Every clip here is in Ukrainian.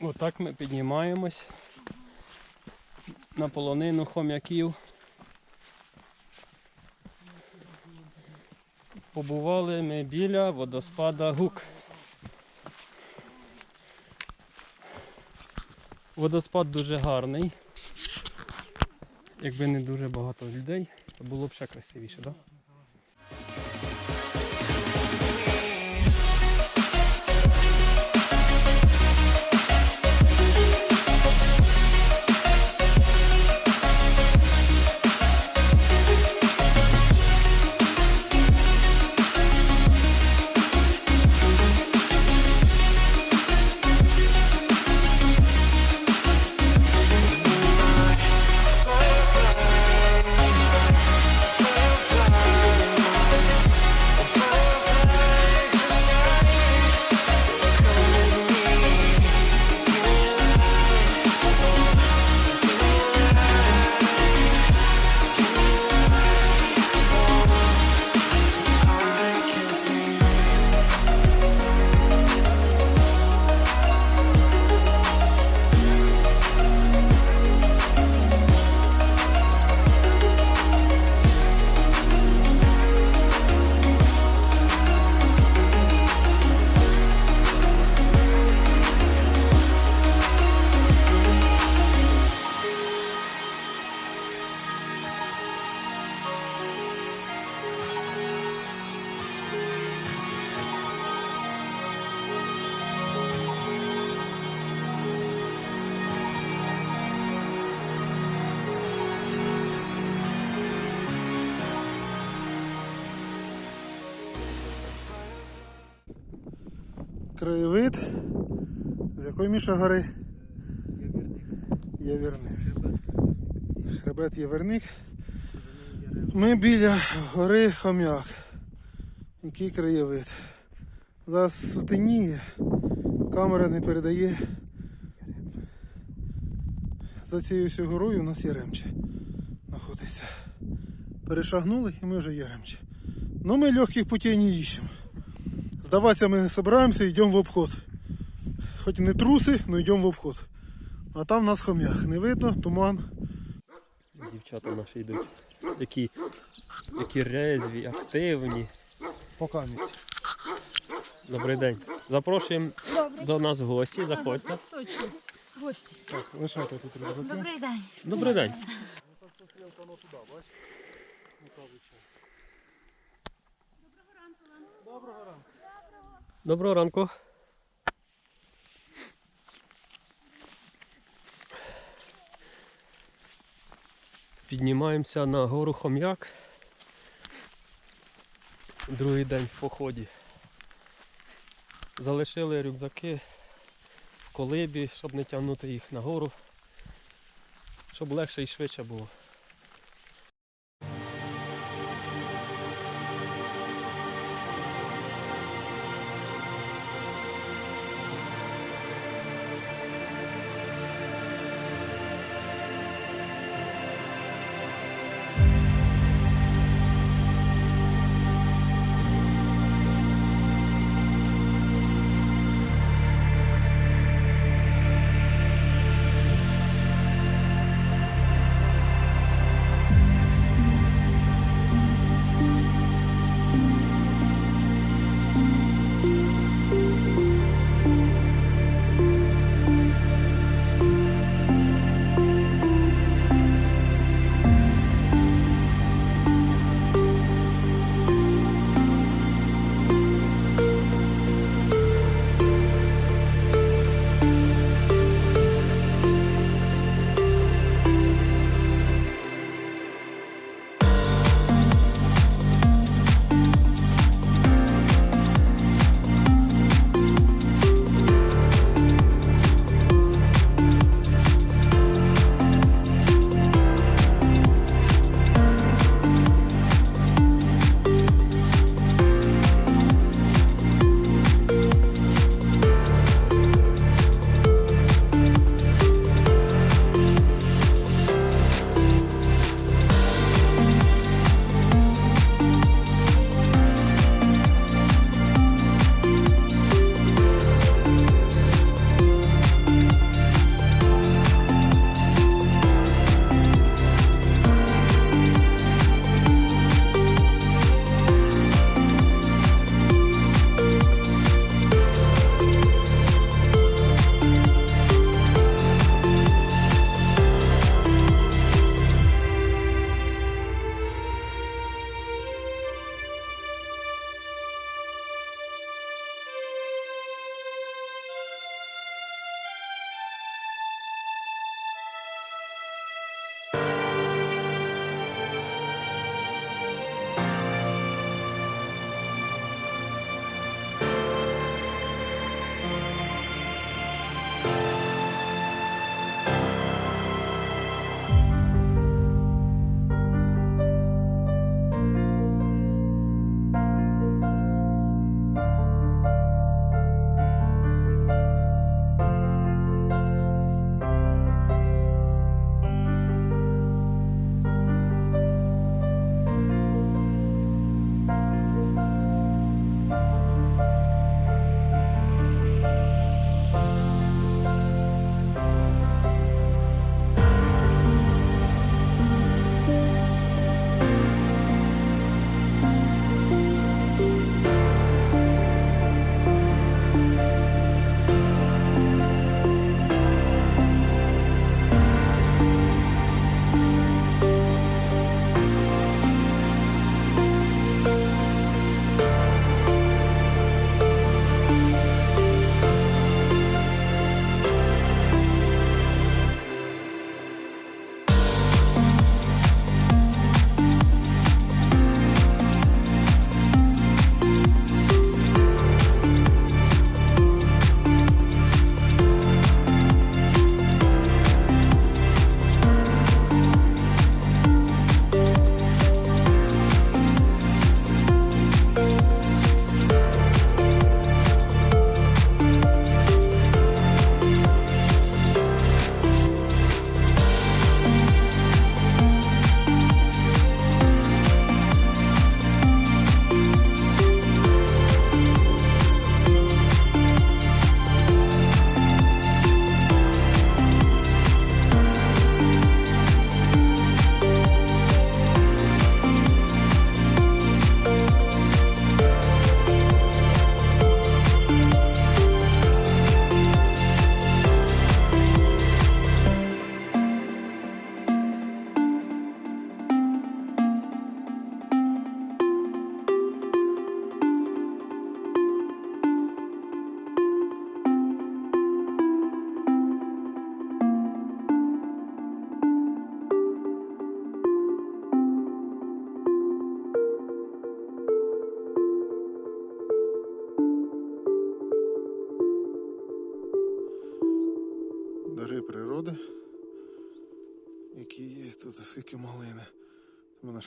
Отак ми піднімаємось на полонину хом'яків. Побували ми біля водоспада Гук. Водоспад дуже гарний. Якби не дуже багато людей, то було б ще красивіше, так? Краєвид. З якої Міша гори? Євірник. Хребет Єверник. Ми біля гори Хом'як. Який краєвид. Зараз сутеніє, камера не передає. За цією всю горою у нас Яремче знаходиться. Перешагнули і ми вже Яремче. Ну ми легких путей не іщемо. Здаватися ми не собираємося, йдемо в обход. Хоч і не труси, але йдемо в обход. А там нас хом'ях. Не видно, туман. Дівчата наші йдуть. Які, які резві, активні. Пока місць. Добрий день. Запрошуємо до нас в гості. Заходьте. Точно. Гості. Так, лишайте тут рюкзаки. Добрий день. Добрий день. Доброго ранку. Піднімаємося на гору Хом'як. Другий день в поході. Залишили рюкзаки в колибі, щоб не тягнути їх нагору, щоб легше і швидше було.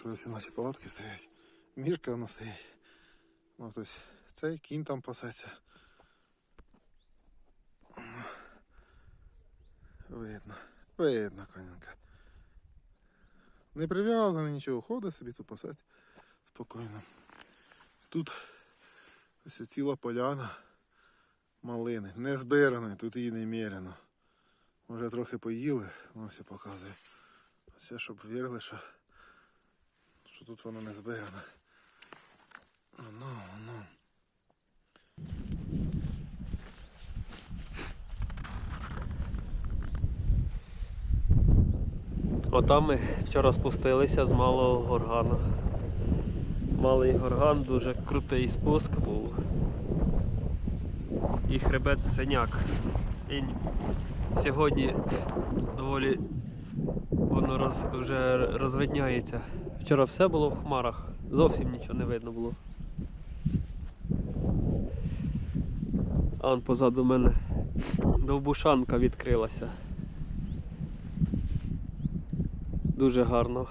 Знайшли наші палатки стоять. Мішка вона стоїть. Ну, тобто, цей кінь там пасеться. Видно, видно, конянка. Не прив'язаний нічого, ходить собі тут пасеться спокійно. Тут ось ціла поляна малини. Не збираної, тут її не міряно. Вже трохи поїли, ну все показує. Все, щоб вірили, що, що тут воно не збиране. Ну, ну. Отам ми вчора спустилися з малого горгана. Малий горган, дуже крутий спуск був. І хребет синяк. І сьогодні доволі воно роз, вже розвидняється. Вчора все було в хмарах, зовсім нічого не видно було. Ан позаду мене довбушанка відкрилася. Дуже гарно.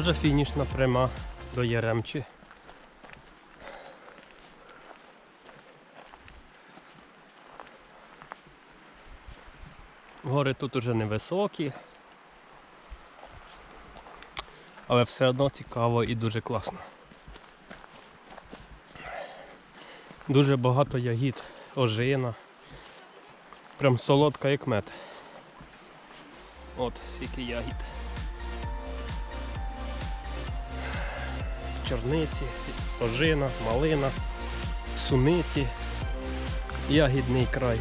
Вже фінішна пряма до Яремчі. Гори тут уже невисокі. Але все одно цікаво і дуже класно. Дуже багато ягід, ожина. Прям солодка як мед. От скільки ягід. Чорниці, ожина, малина, суниці, ягідний край.